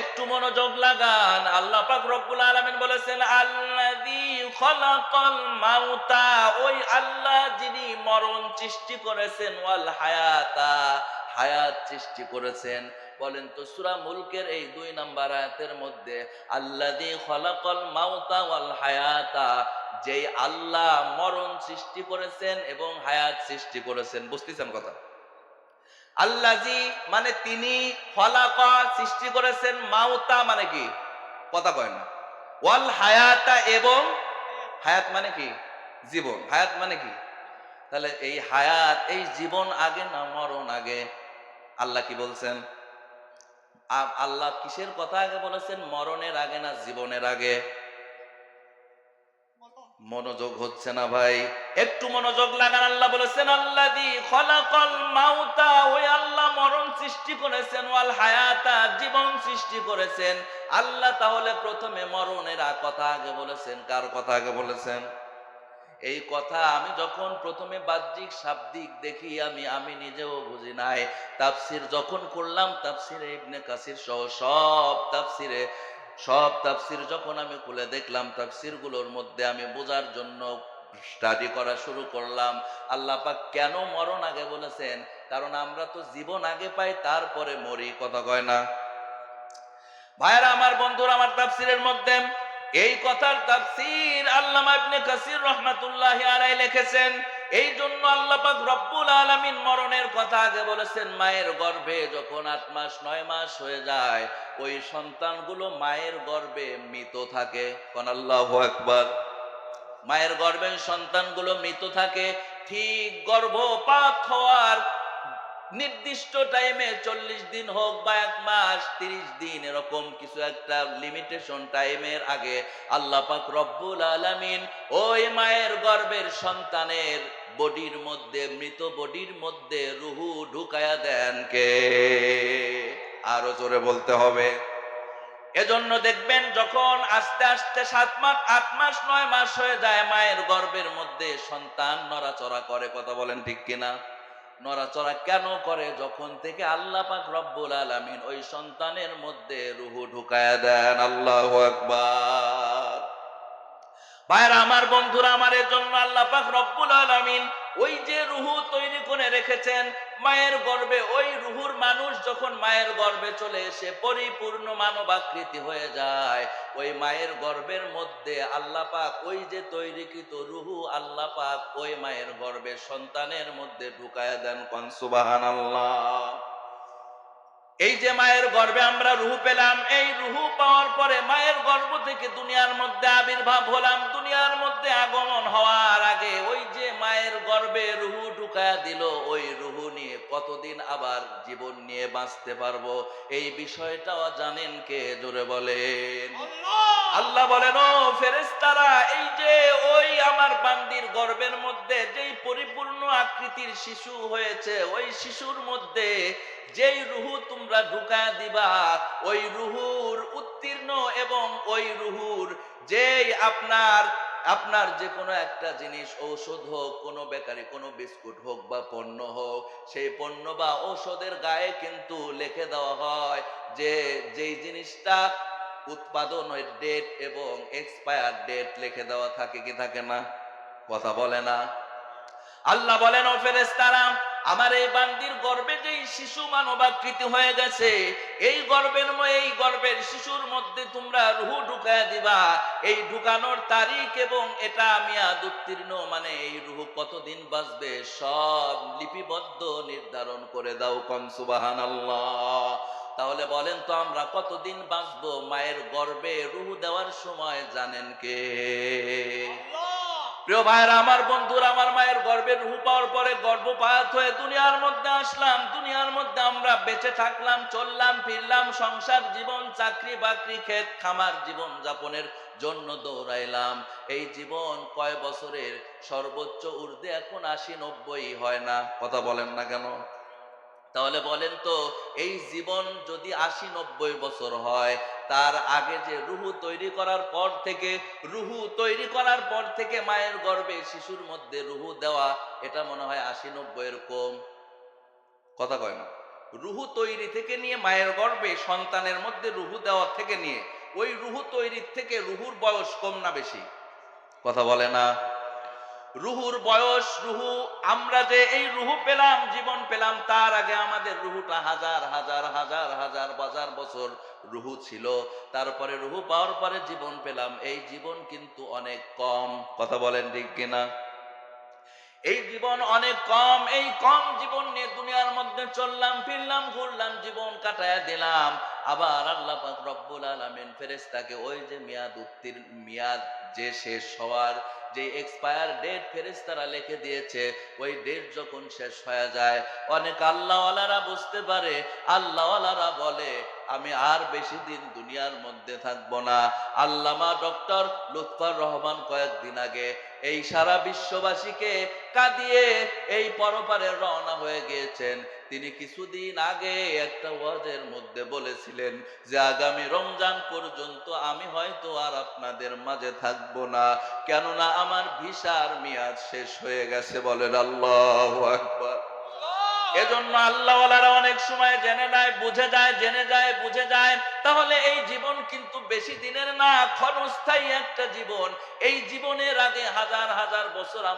একটু মনোযোগ লাগান। আল্লাহ পাক রব্বুল আলামিন বলেছেন, আল্লাযী মাউতা ওই আল্লাহ যিনি মরণ সৃষ্টি করেছেন, ওয়াল হায়াতা, হায়াত সৃষ্টি করেছেন। বলেন তো সূরা মুলকের এই দুই নাম্বার আয়াতের মধ্যে, আল্লাযী খলাকাল মাউতা ওয়াল হায়াতা যেই আল্লাহ মরণ সৃষ্টি করেছেন এবং হায়াত সৃষ্টি করেছেন। বুঝতেছেন কথা? আল্লাজি মানে তিনি ফলাকা সৃষ্টি করেছেন, মাউতা মানে কি? কথা কয় না। ওয়াল হায়াতা এবং হায়াত মানে কি? জীবন। হায়াত মানে কি? তাহলে এই হায়াত, এই জীবন আগে না মরণ আগে? আল্লাহ কি বলছেন? আল্লাহ কিসের কথা আগে বলেছেন? মরণের আগে না জীবনের আগে? মনোযোগ হচ্ছে না ভাই। একটু মনোযোগ লাগান, আল্লাহ বলেছেন আল্লাহ দি খলাকল মাউতা ওই আল্লাহ মরণ সৃষ্টি করেছেন, ওয়াল হায়াতা, জীবন সৃষ্টি করেছেন। আল্লাহ তাহলে প্রথমে মরণের কথা আগে বলেছেন, কার কথা আগে বলেছেন? এই কথা আমি যখন প্রথমে বাহ্যিক শাব্দিক দেখি, আমি আমি নিজেও বুঝি নাই। তাফসির যখন করলাম, তাফসিরে ইবনে কাসির সহ সব তাফসিরে সব তাফসির যখন আমি খুলে দেখলাম তাফসিরগুলোর মধ্যে আমি বোঝার জন্য স্টাডি করা শুরু করলাম। আল্লাহ পাক কেন মরণ আগে বলেছেন? কারণ আমরা তো জীবন আগে পাই, তারপরে মরি, কথা কয় না। ভাইরা আমার বন্ধুরা, আমার তাফসিরের মধ্যে এই কথার তাফসির আল্লামা ইবনে কাসির রাহমাতুল্লাহি আলাইহি লিখেছেন এই জন্য আল্লাপাক রব্বুল আলমিন মরণের কথা আগে বলেছেন, মায়ের গর্ভে যখন আট মাস, নয় মাস হয়ে যায়, ওই সন্তানগুলো মায়ের গর্ভে মৃত থাকে। কোন একবার মায়ের গর্ভে সন্তানগুলো মৃত থাকে, ঠিক গর্ভপাত হওয়ার নির্দিষ্ট টাইমে চল্লিশ দিন হোক বা এক মাস, তিরিশ দিন, এরকম কিছু একটা লিমিটেশন টাইমের আগে আল্লাহ পাক রব্বুল আলামিন ওই মায়ের গর্ভের সন্তানের বডির মধ্যে, মৃত বডির মধ্যে রুহু ঢুকায়া দেন কে? আরও জোরে বলতে হবে। এজন্য দেখবেন যখন আস্তে আস্তে সাত মাস, আট মাস, নয় মাস হয়ে যায়, মায়ের গর্ভের মধ্যে সন্তান নড়াচড়া করে, কথা বলেন ঠিক কিনা? নড়াচড়া কেন করে? যখন থেকে আল্লাহ পাক রব্বুল আলামিন ওই সন্তানের মধ্যে রুহু ঢুকায়া দেন, আল্লাহু আকবার। ভাইরা আমার বন্ধুরা, আমার জন্য আল্লাহ পাক রব্বুল আলামিন ওই যে রুহু তৈরি করে রেখেছেন, মায়ের গর্ভে, ওই রুহুর মানুষ যখন মায়ের গর্ভে চলে এসে পরিপূর্ণ মানবাকৃতি হয়ে যায়, ওই মায়ের গর্ভের মধ্যে আল্লাহ পাক ওই যে তৈরিকৃত রুহু আল্লাহ পাক ওই মায়ের গর্ভে সন্তানের মধ্যে ঢুকায় দেন। কন সুবহানাল্লাহ। এই যে মায়ের গর্ভে আমরা রুহু পেলাম এই রুহু পাওয়ার পরে মায়ের গর্ভ থেকে দুনিয়ার মধ্যে আবির্ভাব হলাম। দুনিয়ার মধ্যে আগমন হওয়ার আগে ওই যে মায়ের গর্ভে রুহু ঢুকায়া দিল ওই রুহু নিয়ে কতদিন আবার জীবন নিয়ে বাঁচতে পারব? এই বিষয়টাও জানেন কে? জোরে বলেন। আল্লাহ! বলেন ও ফেরেশতারা এই যে ওই আমার বান্দির পরিপূর্ণ আকৃতির শিশু হয়েছে, ওই শিশুর মধ্যে যেই রুহু তোমরা ঢুকায় দিবা, ওই রুহুর উত্তীর্ণ এবং ওই রুহুর যেই আপনার আপনার যে কোনো একটা জিনিস, ঔষধ হোক, কোনো বেকারি, কোনো বিস্কুট হোক বা পণ্য হোক, সেই পণ্য বা ঔষধের গায়ে কিন্তু লিখে দেওয়া হয় যে যেই জিনিসটা উৎপাদনের ডেট এবং এক্সপায়ার ডেট লিখে দেওয়া থাকে কি থাকে না? কথা বলে না? আল্লাহ বলেন, ও ফেরেশতারা, আমার এই বান্দির গর্ভে যেই শিশু মানবাকৃতি হয়ে গেছে, এই গর্ভের ম- এই গর্ভের শিশুর মধ্যে তোমরা রুহু ঢুকায় দিবা। এই ঢুকানোর তারিখ এবং এটা মিয়াদ উত্তীর্ণ মানে এই রুহু কতদিন বাঁচবে, সব লিপিবদ্ধ নির্ধারণ করে দাও কম সুবাহান তাহলে বলেন তো, আমরা কতদিন বাঁচবো? মায়ের গর্ভে রুহু দেওয়ার সময় জানেন কে? প্রিয় ভাইরা আমার বন্ধুরা, আমার মায়ের গর্ভের রূহ পাওয়ার পরে গর্ভপাত হয়ে দুনিয়ার মধ্যে আসলাম। দুনিয়ার মধ্যে আমরা বেঁচে থাকলাম, চললাম, ফিরলাম, সংসার জীবন, চাকরি বাকরি, ক্ষেত খামার জীবন যাপনের জন্য দৌড়াইলাম। এই জীবন কয় বছরের? সর্বোচ্চ ঊর্ধ্বে এখন আশি নব্বই, হয় না? কথা বলেন না কেন? তাহলে বলেন তো, এই জীবন যদি আশি নব্বই বছর হয় তার আগে যে রুহু তৈরি করার পর থেকে, রুহু তৈরি করার পর থেকে মায়ের গর্ভে শিশুর মধ্যে রুহু দেওয়া, এটা মনে হয় আশি নব্বই কম। কথা কয় না। রুহু তৈরি থেকে নিয়ে মায়ের গর্ভে সন্তানের মধ্যে রুহু দেওয়া থেকে নিয়ে, ওই রুহু তৈরির থেকে রুহুর বয়স কম না বেশি। কথা বলে না। রুহুর বয়স, রুহু, আমরা যে এই রুহু পেলাম, জীবন পেলাম, তার আগে আমাদের রুহুটা হাজার হাজার হাজার হাজার বাজার বছর রুহু ছিল। তারপরে রুহু পাওয়ার পরে জীবন পেলাম। এই জীবন কিন্তু অনেক কম। কথা বলেন ঠিক কিনা? এই জীবন অনেক কম, এই কম জীবন নিয়ে দুনিয়ার মধ্যে চললাম, ফিরলাম, ঘুরলাম, জীবন কাটায় দিলাম। আবার আল্লাহ রব্বুল আলামিন ফেরেশতাকে ওই যে মেয়াদ উত্তীর মেয়াদ যে শেষ হওয়ার যে এক্সপায়ার ডেট ফেরেশতারা লিখে দিয়েছে, ওই ডেট যখন শেষ হয়ে যায়, অনেক আল্লাহওয়ালারা বুঝতে পারে, আল্লাহওয়ালারা বলে আমি আর বেশি দিন দুনিয়ার মধ্যে থাকব না। আল্লামা ডক্টর লুৎফর রহমান কয়েকদিন আগে এই সারা বিশ্ববাসীকে কাঁদিয়ে এই পরপারে রওনা হয়ে গিয়েছেন। তিনি কিছুদিন আগে একটা ওয়াজের মধ্যে বলেছিলেন যে, আগামী রমজান পর্যন্ত আমি হয়তো আর আপনাদের মাঝে থাকব না। কেননা আমার ভিসার মেয়াদ শেষ হয়ে গেছে বলেন আল্লাহ আকবার। এজন্য আল্লাহওয়ালারা অনেক সময় জেনে নেয়, বুঝে যায়, জেনে যায়, বুঝে যায়। তাহলে এই জীবন কিন্তু বেশি দিনের না, ক্ষণস্থায়ী একটা জীবন। এই জীবনের আগে হাজার হাজার বছর আমার